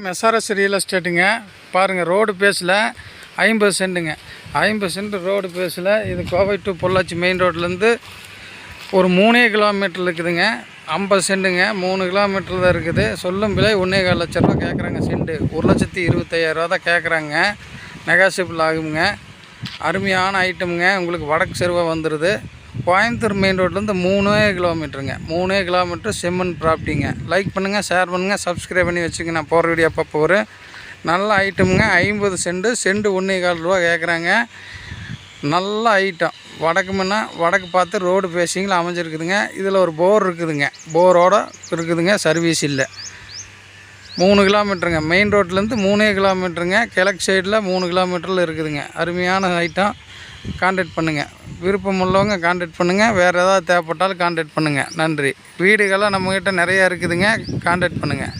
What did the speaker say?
SRS real எஸ்டேட்டுங்க பாருங்கள் road பேஸில் ஐம்பது சென்ட்டுங்க ஐம்பது சென்ட் ரோடு பேஸில் இது கோவை டு பொள்ளாச்சி மெயின் ரோட்லேருந்து ஒரு மூணே கிலோமீட்டர் இருக்குதுங்க. ஐம்பது சென்ட்டுங்க மூணு கிலோமீட்டர் தான் இருக்குது. சொல்லும் விலை ஒன்றே கால் லட்ச ரூபா கேட்குறாங்க சென்ட்டு ஒரு லட்சத்தி இருபத்தையாயிரரூவா தான் கேட்குறாங்க நெகாசிபிள் ஆகுங்க. அருமையான ஐட்டமுங்க உங்களுக்கு வடக்கு செருவாக வந்துடுது கோயம்புத்தூர் மெயின் ரோட்லேருந்து மூணே கிலோமீட்டருங்க. மூணே கிலோமீட்டர் செம்மன் ப்ராப்பர்ட்டிங்க. லைக் பண்ணுங்கள் ஷேர் பண்ணுங்கள் சப்ஸ்கிரைப் பண்ணி வச்சுங்க. நான் போகிற வீடியோ அப்பப்போ வரும் நல்ல ஐட்டமுங்க. ஐம்பது செண்டு செண்டு ஒன்றே கால் ரூபா கேட்குறாங்க நல்ல ஐட்டம். வடக்கு முன்னா வடக்கு பார்த்து ரோடு பேசிங்கில் அமைஞ்சிருக்குதுங்க. இதில் ஒரு போர் இருக்குதுங்க. போரோடு இருக்குதுங்க. சர்வீஸ் இல்லை. மூணு கிலோமீட்டருங்க. மெயின் ரோட்லேருந்து மூணே கிலோமீட்டருங்க. கிழக்கு சைடில் மூணு கிலோமீட்டரில் இருக்குதுங்க. அருமையான ஐட்டம் கான்டாக்ட் பண்ணுங்கள் விருப்பம் உள்ளவங்க கான்டாக்ட் பண்ணுங்கள் வேறு ஏதாவது தேவைப்பட்டாலும் கான்டாக்ட் பண்ணுங்கள் நன்றி. வீடுகள்லாம் நம்மக்கிட்ட நிறையா இருக்குதுங்க. கான்டாக்ட் பண்ணுங்கள்